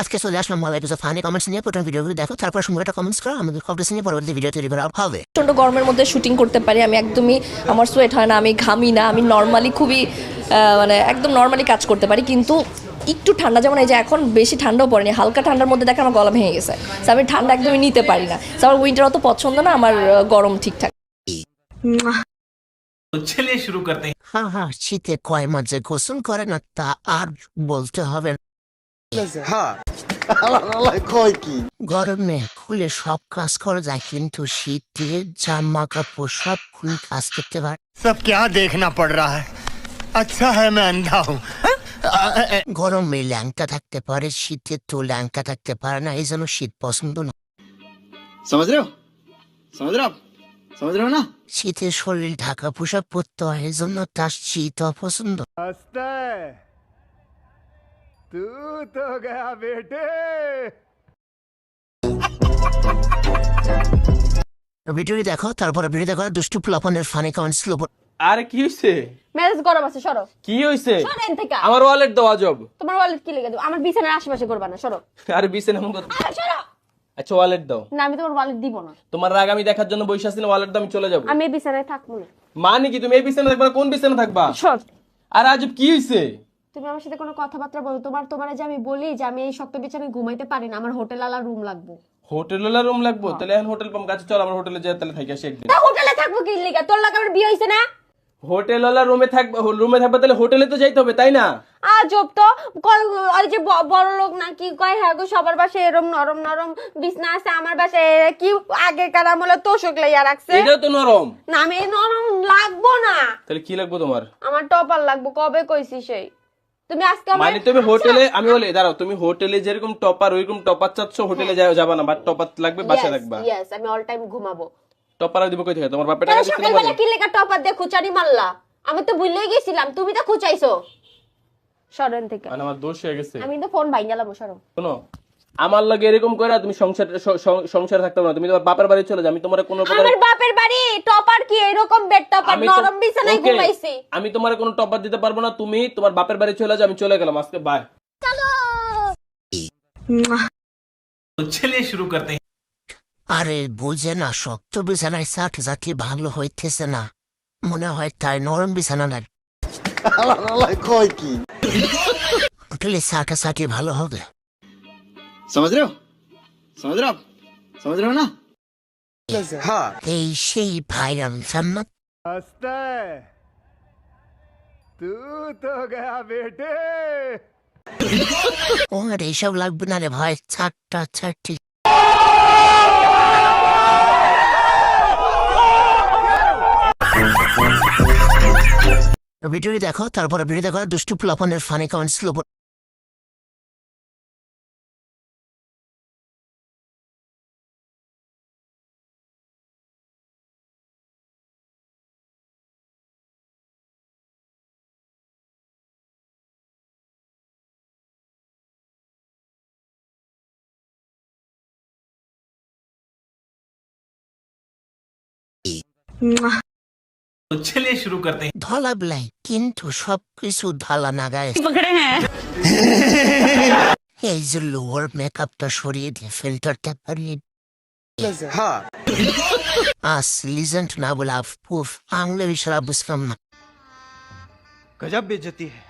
আজকে চলে আসলাম মোবাইল এপিসোড ফানি কমেন্টস নিয়ে। প্রথম ভিডিওগুলো দেখো তারপর সময়টা কমেন্টস করো আমাদের কমেন্টস নিয়ে পরবর্তী ভিডিও তৈরি করা হবে। প্রচণ্ড গরমের মধ্যে শুটিং করতে পারি আমি একদমই আমার সোয়েট হয় না আমি ঘামি না আমি নর্মালি খুবই মানে একদম নর্মালি কাজ করতে পারি কিন্তু একটু ঠান্ডা যেমন এই যে এখন বেশি ঠান্ডাও পড়েনি হালকা ঠান্ডার মধ্যে দেখে আমার গলা ভেঙে গেছে। আমি ঠান্ডা একদমই নিতে পারি না। আমার উইন্টার অত পছন্দ না আমার গরম ঠিকঠাক। শুরু করতে। হ্যাঁ হ্যাঁ শীতে কয় মাঝে ঘোষণ করে না তা আর বলতে হবে না। গরমে খুলে সব কাজ করা যায় কিন্তু শীতে জামা কাপড় সব খুলে কাজ করতে পারে सब क्या देखना पड़ रहा है अच्छा है मैं अंधा हूँ গরমে ল্যাংটা থাকতে পারে শীতে তো ল্যাংটা থাকতে পারে না এই জন্য শীত পছন্দ না समझ रहे हो समझ रहे हो आप समझ रहे हो ना শীতে শরীর ঢাকা পোশাক পরতে হয় এই জন্য তার শীত অপছন্দ तू तो गया बेटे ভিডিওটি দেখো তারপরে ভিডিও দেখো দুষ্টু প্লাপনের ফানি কমেন্টস আরে কি হইছে মেজাজ গরম আছে সরো কি হইছে সরেন থেকে আমার ওয়ালেট দাও আজব তোমার ওয়ালেট কি লেগে দেবো আমার বিছানার আশেপাশে করবা না সরো আরে বিছেন এমন কথা আরে, সরো আচ্ছা ওয়ালেট দাও না আমি তোমার ওয়ালেট দিব না তোমার রাগ আমি দেখার জন্য বসে আছি না ওয়ালেট দাও আমি চলে যাবো আমি এই বিছানায় থাকবো না মানে কি তুমি এই বিছানা থাকবা না, কোন বিছানা থাকবা সর আর আজব কি হইছে তুমি আমার সাথে কোনো কথাবার্তা বলো তোমার তোমার যে আমি বলি যে আমি এই শক্ত বিছানায় ঘুমাইতে পারি না আমার হোটেল আলা রুম লাগবে। হোটেল রুম লাগবো? তাহলে এখন হোটেল পাম কাছে চল আমার হোটেলে যাই তাহলে থাকি আসি একদিন। তা হোটেলে থাকব কি লিগা? তোর লাগে আমার বিয়ে হইছে না? হোটেল রুমে থাকবে রুমে থাকবে তাহলে হোটেলে তো যাইতে হবে তাই না? আজব তো কয় ওই যে ব- বড় লোক নাকি কয় হ্যাঁ গো সবার বাসায় এরম নরম নরম বিছনা আছে আমার বাসায় কি আগেকার আমলে তোষক লাইয়া রাখছে? এটাও তো নরম। না আমি এই নরম লাগবো না। তাহলে কি লাগবো তোমার? আমার টপার লাগবো কবে কইছি সেই? তুমি আজকে মানে তুমি হোটেলে আমি বলি দাঁড়াও তুমি হোটেলে যেরকম টপার ওইরকম টপার চাচ্ছ হোটেলে যাও যাবা না বাট টপার লাগবে বাসা রাখবা ইয়েস আমি অল টাইম ঘুমাবো। টপার দিব কই থেকে? তোমার বাপের টাকা সকালবেলা কি লেখা টপার দিয়ে চারি মারলা? আমি তো ভুলেই গেছিলাম তুমি তো খুচাইছো। সরেন থেকে। মানে আমার দোষ হয়ে গেছে। আমি তো ফোন ভাঙালাম সরো। শোনো আমার লাগে এরকম করে তুমি সংসার সংসার থাকতে না। তুমি তোমার বাপের বাড়ি চলে যাও। আমি তোমার কোনো আমার বাপের বাড়ি টপার কি এরকম বেড টপার? নরম বিছানায় ঘুমাইছি। আমি তোমার কোনো টপার দিতে পারব না। তুমি তোমার বাপের বাড়ি চলে যাও আমি চলে গেলাম। আজকে বাই চলো। চলে শুরু করতে। আরে বুঝে না শক্ত বিছানায় সাঠ জাতি ভালো হইতেছে না। মনে হয় তাই নরম বিছানা না কয় কি? সাঠে সাঠে ভালো হবে। समझ रहे हो समझ रहे हो आप समझ रहे हो ना हाँ এই সেই ভাইরাল জান্নাত हंसता है तू तो गया बेटे ও আর এইসব লাগবে না রে ভাই চারটা চারটি ভিডিওটি দেখো তারপরে ভিডিও দেখো দুষ্টু প্লাপনের ফানি কমেন্টস तो चलिए शुरू करते हैं ধলা বেলায় কিন্তু সবকিছু ধালা না গায়ে এই যে লোয়ার মেকআপটা সরিয়ে দিয়ে ফিল্টারটা পারিয়ে हाँ আস লিজেন্ট না বলে আফুফ আংলে ইশারা বুঝলাম না गजब बेचती है